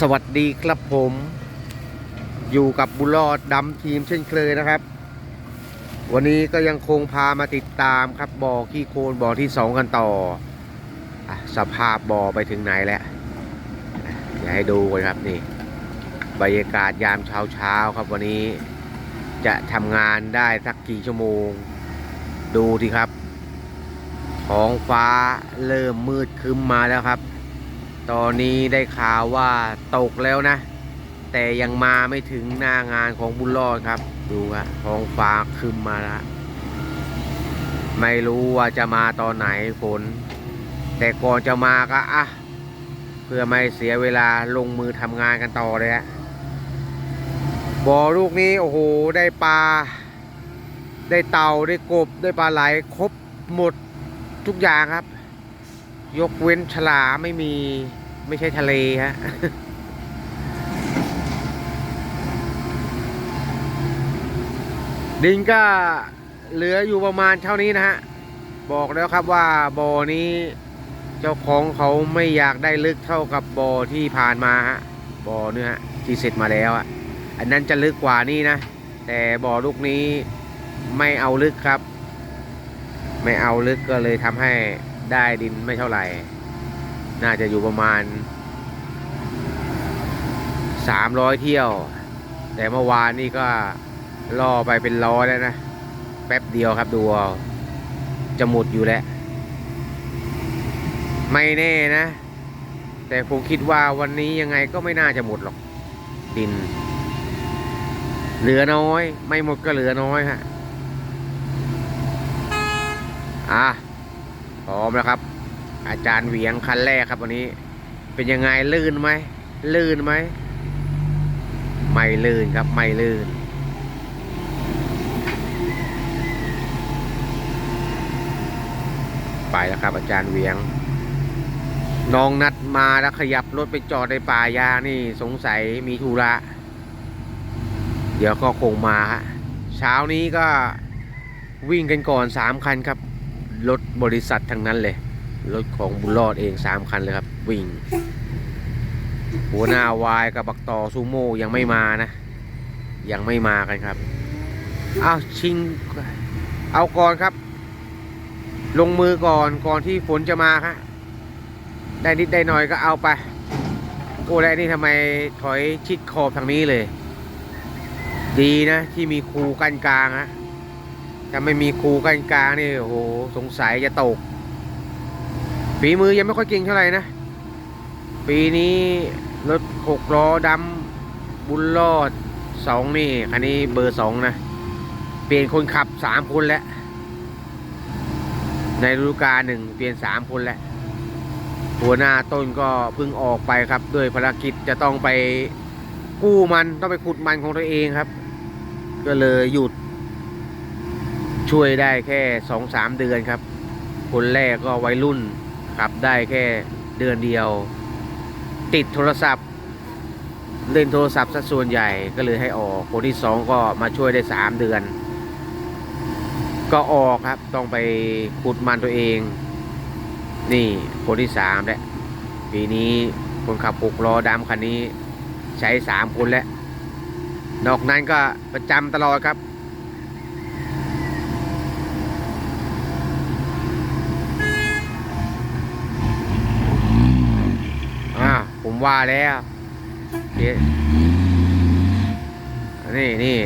สวัสดีครับผมอยู่กับบุญรอดดำทีมเช่นเคยนะครับ วันนี้ก็ยังคงพามาติดตามครับบ่อขี้โคลนบ่อที่สองกันต่ออสภาพบ่อไปถึงไหนแล้วอะอยากให้ดูกันครับนี่บรรยากาศยามเช้าเช้าครับวันนี้จะทำงานได้สักกี่ชั่วโมง ดูทีครับ ท้องฟ้าเริ่มมืดคึ้มมาแล้วครับ ตอนนี้ได้ข่าวว่าตกแล้วนะ แต่ยังมาไม่ถึงหน้างานของบุญรอดครับ ดูฮะท้องฟ้าคึมมาแล้วไม่รู้ว่าจะมาตอนไหนฝน แต่ก่อนจะมาก็อะเพื่อไม่เสียเวลาลงมือทำงานกันต่อเลยฮะบ่อลูกนี้โอ้โหได้ปลา ได้เต่าได้กบได้ปลาไหลครบหมดทุกอย่างครับ ยกเว้นฉลาไม่มีไม่ใช่ทะเลฮะดินก็เหลืออยู่ประมาณเท่านี้นะฮะ บอกแล้วครับว่าบ่อนี้เจ้าของเขาไม่อยากได้ลึกเท่ากับบ่อที่ผ่านมาฮะบ่อเนี่ยที่เสร็จมาแล้วอะอันนั้นจะลึกกว่านี้นะ แต่บ่อลูกนี้ไม่เอาลึกครับ ไม่เอาลึกก็เลยทำให้ ได้ดินไม่เท่าไหร่ น่าจะอยู่ประมาณ 300 เที่ยว แต่เมื่อวานนี่ก็ล่อไปเป็นร้อยแล้วนะ แป๊บเดียวครับดูเอาจะหมดอยู่แล้ว ไม่แน่นะ แต่ผมคิดว่าวันนี้ยังไงก็ไม่น่าจะหมดหรอก ดิน เหลือน้อย ไม่หมดก็เหลือน้อยฮะอะ พร้อมแล้วครับ อาจารย์เหวียงคันแรกครับวันนี้ เป็นยังไงลื่นไหมลื่นไหมไม่ลื่นครับไม่ลื่นไปแล้วครับ อาจารย์เหวียง น้องนัดมาแล้วขยับรถไปจอดในป่ายางนี่สงสัยมีธุระ เดี๋ยวก็คงมาฮะเช้านี้ก็วิ่งกันก่อนสามคันครับ รถบริษัททั้งนั้นเลย รถของบุญรอดเองสามคันเลยครับ วิ่ง หัวหน้าวายกับบักต่อซูโม่ยังไม่มานะ ยังไม่มากันครับเอาชิง เอาก่อนครับ ลงมือก่อนก่อนที่ฝนจะมาครับได้นิดได้หน่อยก็เอาไป โอ้ได้นี่ทำไมถอยชิดขอบทางนี้เลย ดีนะที่มีครูกั้นกลางฮะ ถ้าไม่มีครูกันกลางนี่โอ้โหสงสัยจะตก ฝีมือยังไม่ค่อยเก่งเท่าไหร่นะ ปีนี้รถหกล้อดำบุญรอดสองนี่คันนี้เบอร์สองนะ เปลี่ยนคนขับสามคนแล้ว ในฤดูกาลหนึ่งเปลี่ยนสามคนแล้วหัวหน้าต้นก็เพิ่งออกไปครับ ด้วยภารกิจจะต้องไปกู้มันต้องไปขุดมันของตัวเองครับ ก็เลยหยุด ช่วยได้แค่สองสามเดือนครับ คนแรกก็วัยรุ่นขับได้แค่เดือนเดียว ติดโทรศัพท์ เล่นโทรศัพท์ซะส่วนใหญ่ก็เลยให้ออก คนที่สองก็มาช่วยได้สามเดือน ก็ออกครับต้องไปขุดมันตัวเอง นี่คนที่สามแล้วปีนี้คนขับหกล้อดำคันนี้ใช้สามคนแล้วนอกนั้นก็ประจำตลอดครับ อ่า ผมว่าแล้วนี่นี่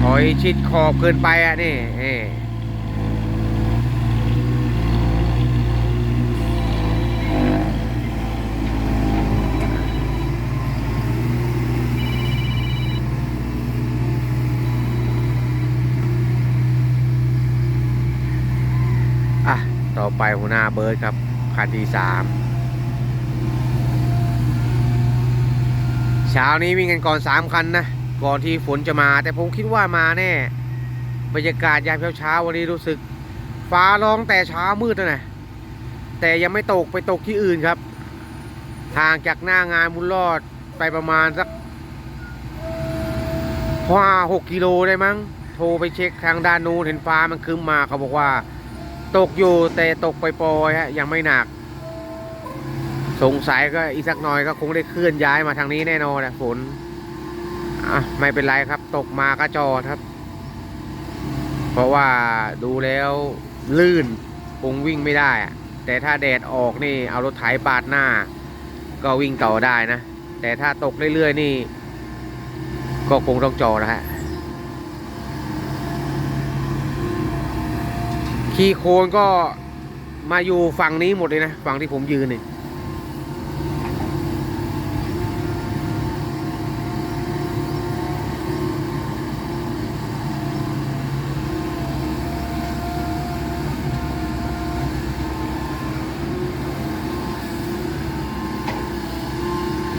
ถอยชิดขอบเกินไปอะนี่นี่อะ ต่อไปหัวหน้าเบิร์ดครับคันที่สาม เช้านี้วิ่งกันก่อนสามคันนะก่อนที่ฝนจะมา แต่ผมคิดว่ามาแน่บรรยากาศยามเช้าวันนี้รู้สึก ฟ้าร้องแต่เช้ามืดนะแต่ยังไม่ตกไปตกที่อื่นครับห่างจากหน้างานบุญรอดไปประมาณสักห้าหกกิโลได้มั้ง โทรไปเช็คทางด้านนู้นเห็นฟ้ามันครึ้มมาเขาบอกว่า ตกอยู่แต่ตกไปปอยฮะยังไม่หนัก สงสัยก็อีกสักหน่อยก็คงได้เคลื่อนย้ายมาทางนี้แน่นอนนะฝนอะไม่เป็นไรครับ ตกมาก็จอดครับ เพราะว่าดูแล้วลื่นคงวิ่งไม่ได้อะแต่ถ้าแดดออกนี่เอารถไถปาดหน้า ก็วิ่งต่อได้นะ แต่ถ้าตกเรื่อยๆนี่ ก็คงต้องจอนะฮะขี่โคลนก็มาอยู่ฝั่งนี้หมดเลยนะฝั่งที่ผมยืนนี่ย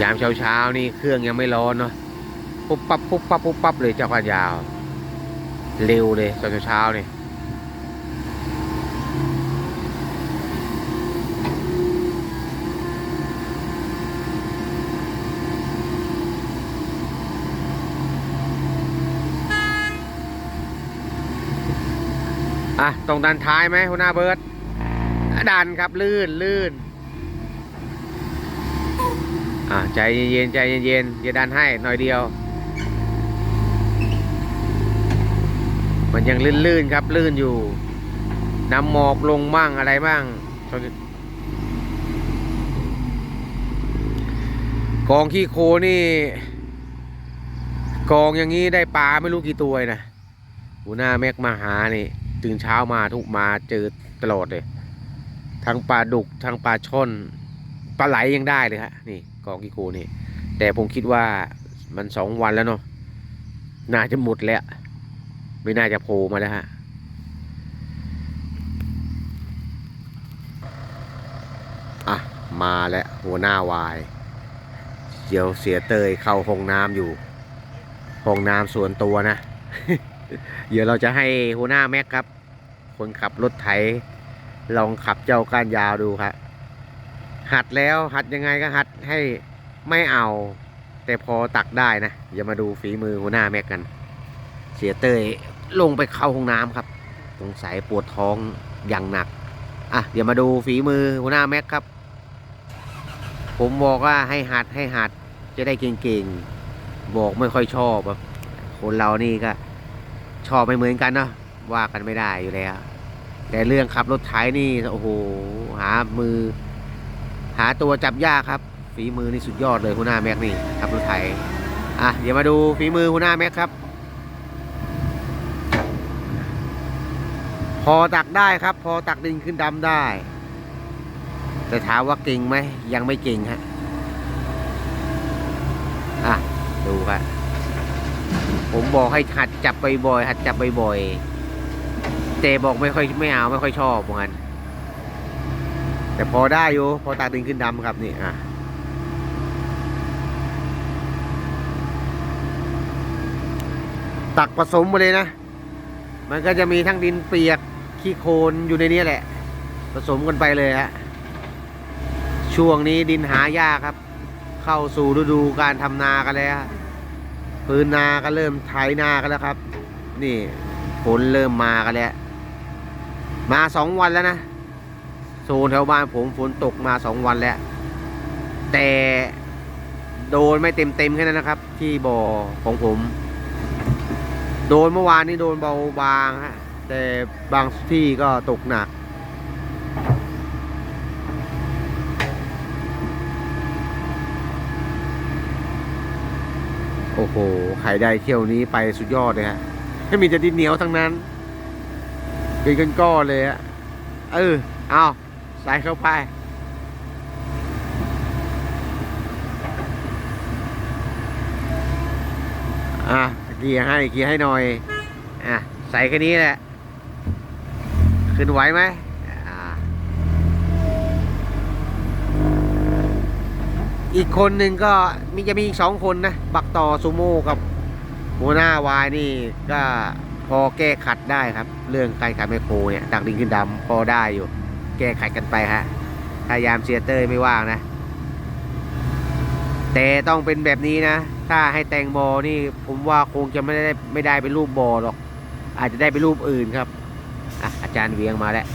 ามเช้าๆนี่เครื่องยังไม่ร้อนเนาะปุ๊บปั๊บปุ๊บปั๊บปุ๊บปั๊บเลยเจ้าขายาว เร็วเลยตอนเช้าๆนี่อะต้องดันท้ายไหมหัวหน้าเบิร์ดดันครับลื่นลื่น อ่าใจเย็นใจเย็นๆจะดันให้หน่อยเดียว มันยังลื่นๆครับลื่นอยู่ น้ำหมอกลงบ้างอะไรบ้างกองขี้โคนี่ กองอย่างนี้ได้ปลาไม่รู้กี่ตัวนะหัวหน้าแม็กมาหานี่ตื่นเช้ามาทุกมาเจอตลอดเลย ทั้งปลาดุกทั้งปลาช่อนปลาไหลยังได้เลยฮะนี่ กองกิโกนี่ แต่ผมคิดว่ามันสองวันแล้วเนาะน่าจะหมดแล้ว ไม่น่าจะโผล่มาแล้วฮะอะ มาแล้วหัวหน้าวาย เดี๋ยวเสียเตยเข้าห้องน้ำอยู่ห้องน้ำส่วนตัวนะ เดี๋ยวเราจะให้หัวหน้าแม็กครับ คนขับรถไถลองขับเจ้าก้านยาวดูครับ หัดแล้วหัดยังไงก็หัดให้ไม่เอา แต่พอตักได้นะอย่ามาดูฝีมือหัวหน้าแม็กกัน เสียเต้ยลงไปเข้าห้องน้ำครับสงสัยปวดท้องอย่างหนักอะเดี๋ยวมาดูฝีมือหัวหน้าแม็กครับ ผมบอกว่าให้หัดให้หัดจะได้เก่งๆ บอกไม่ค่อยชอบแบบคนเรานี่ก็ชอบไม่เหมือนกันเนาะว่ากันไม่ได้อยู่แล้ว แต่เรื่องขับรถไถนี่โอ้โหหามือ หาตัวจับยากครับ ฝีมือนี่สุดยอดเลยหัวหน้าแม็กนี่ขับรถไถอะเดี๋ยวมาดูฝีมือหัวหน้าแม็กครับ พอตักได้ครับ พอตักดินขึ้นดำได้ แต่ถามว่าเก่งไหมยังไม่เก่งฮะอะดูครับผมบอกให้หัดจับบ่อยๆหัดจับบ่อยๆแต่บอกไม่ค่อยไม่เอาไม่ค่อยชอบเหมือนกัน แต่พอได้อยู่ พอตาดึงขึ้นดำครับนี่อะตักผสมมาเลยนะ มันก็จะมีทั้งดินเปียก ขี้โคลนอยู่ในนี้แหละ ผสมกันไปเลยฮะ ช่วงนี้ดินหายากครับ เข้าสู่ฤดูการทำนากันแล้วพื้นนาก็เริ่มไถนากันแล้วครับ นี่ฝนเริ่มมากันแล้ว มาสองวันแล้วนะ โซนแถวบ้านผมฝนตกมาสองวันแล้ว แต่โดนไม่เต็มเต็มแค่นั้นนะครับ ที่บ่อของผม โดนเมื่อวานนี้โดนเบาบางฮะแต่บางที่ก็ตกหนักโอ้โหใครได้เที่ยวนี้ไปสุดยอดเลยฮะไม่มีแต่ดินเหนียวทั้งนั้น เป็นกันก้อนเลยฮะ เออ เอา ใส่เข้าไป อะเกียร์ให้เกียร์ให้หน่อย อะ ใส่แค่นี้แหละ ขึ้นไหวไหมอ่าอีกคนหนึ่งก็มีจะมีอีกสองคนนะ บักต่อซูโม่กับหัวหน้าวายนี่ก็พอแก้ขัดได้ครับ เรื่องการขัดไมโครเนี่ยตักดินขึ้นดำพอได้อยู่ แก้ขัดกันไปฮะพยายามเสียเตอร์ไม่ว่างนะ แต่ต้องเป็นแบบนี้นะ ถ้าให้แตงบอนี่ผมว่าคงจะไม่ได้ไม่ได้เป็นรูปบอหรอก อาจจะได้เป็นรูปอื่นครับอะอาจารย์เวียงมาแล้ว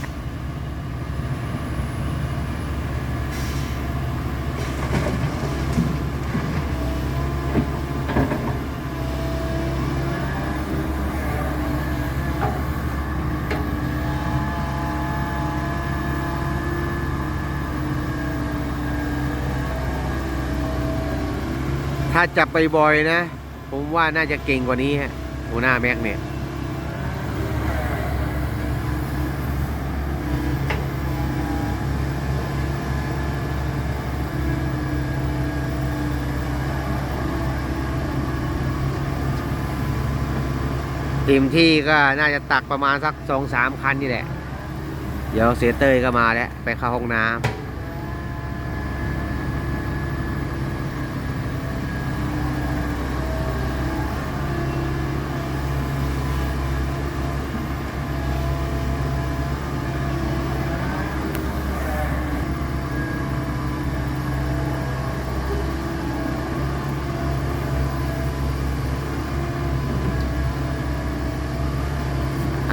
ถ้าจับไปบ่อยๆนะ ผมว่าน่าจะเก่งกว่านี้ฮะหัวหน้าแม็กเนี่ยเต็มที่ก็น่าจะตักประมาณสักสองสามคันนี่แหละ เดี๋ยวเสียเต้ยก็มาแล้ว ไปเข้าห้องน้ำ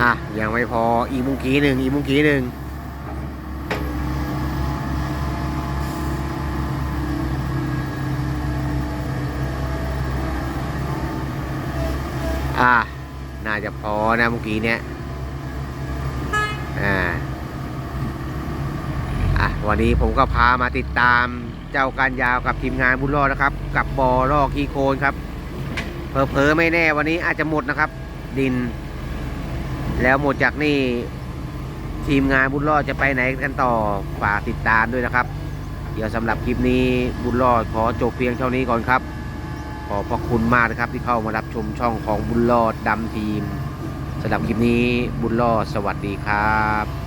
อะ ยัง ไม่พออีมุงกี้หนึ่งอีมุงกี้หนึ่งอะน่าจะพอนะเมื่อกี้เนี้ย อ่า อะ วันนี้ผมก็พามาติดตามเจ้าการยาวกับทีมงานบุญรอดนะครับ กับบอลอกีโคนครับเผลอไม่แน่วันนี้อาจจะหมดนะครับ ดิน แล้วหมดจากนี่ทีมงานบุญรอดจะไปไหนกันต่อฝากติดตามด้วยนะครับ เดี๋ยวสำหรับคลิปนี้บุญรอดขอจบเพียงเท่านี้ก่อนครับ ขอบพระคุณมากนะครับที่เข้ามารับชมช่องของบุญรอดดำทีมสำหรับคลิปนี้บุญรอดสวัสดีครับ